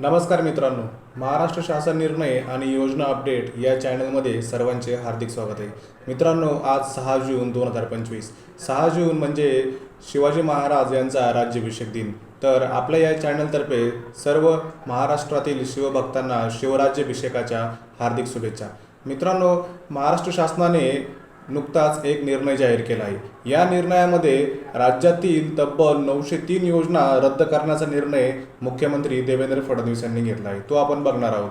नमस्कार मित्रांनो. महाराष्ट्र शासन निर्णय आणि योजना अपडेट या चॅनलमध्ये सर्वांचे हार्दिक स्वागत आहे. मित्रांनो आज सहा जून दोन हजार पंचवीस. सहा जून म्हणजे शिवाजी महाराज यांचा राज्याभिषेक दिन. तर आपल्या या चॅनलतर्फे सर्व महाराष्ट्रातील शिवभक्तांना शिवराज्याभिषेकाच्या हार्दिक शुभेच्छा. मित्रांनो महाराष्ट्र शासनाने नुकताच एक निर्णय जाहीर केला आहे. या निर्णयामध्ये राज्यातील तब्बल नऊशे तीन योजना रद्द करण्याचा निर्णय मुख्यमंत्री देवेंद्र फडणवीस यांनी घेतला आहे. तो आपण बघणार आहोत.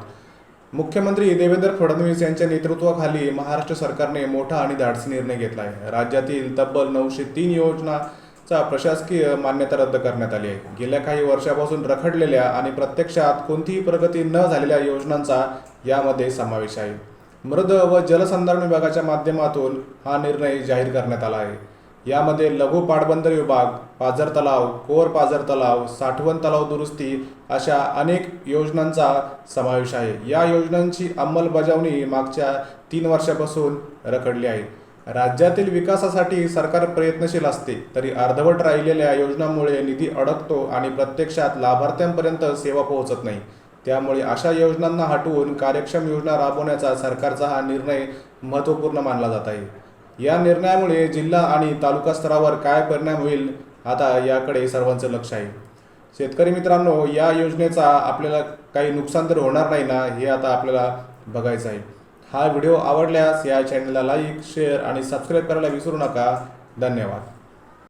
मुख्यमंत्री देवेंद्र फडणवीस यांच्या नेतृत्वाखाली महाराष्ट्र सरकारने मोठा आणि धाडसी निर्णय घेतला आहे. राज्यातील तब्बल नऊशे तीन योजनाचा प्रशासकीय मान्यता रद्द करण्यात आली आहे. गेल्या काही वर्षापासून रखडलेल्या आणि प्रत्यक्षात कोणतीही प्रगती न झालेल्या योजनांचा यामध्ये समावेश आहे. मृद व जलसंधारण विभागाच्या माध्यमातून हा निर्णय जाहीर करण्यात आला आहे. यामध्ये लघु पाटबंदर विभाग पाझर तलाव कोर पाझर तलाव साठवण तलाव दुरुस्ती अशा अनेक योजनांचा समावेश आहे. या योजनांची अंमलबजावणी मागच्या तीन वर्षापासून रखडली आहे. राज्यातील विकासासाठी सरकार प्रयत्नशील असते तरी अर्धवट राहिलेल्या योजनांमुळे निधी अडकतो आणि प्रत्यक्षात लाभार्थ्यांपर्यंत सेवा पोहोचत नाही. त्यामुळे अशा योजनांना हटवून कार्यक्षम योजना राबवण्याचा सरकारचा हा निर्णय महत्त्वपूर्ण मानला जात आहे. या निर्णयामुळे जिल्हा आणि तालुका स्तरावर काय परिणाम होईल आता याकडे सर्वांचं लक्ष आहे. शेतकरी मित्रांनो या योजनेचा आपल्याला काही नुकसान तर होणार नाही ना हे आता आपल्याला बघायचं आहे. हा व्हिडिओ आवडल्यास या चॅनलला लाईक शेअर आणि सबस्क्राईब करायला विसरू नका. धन्यवाद.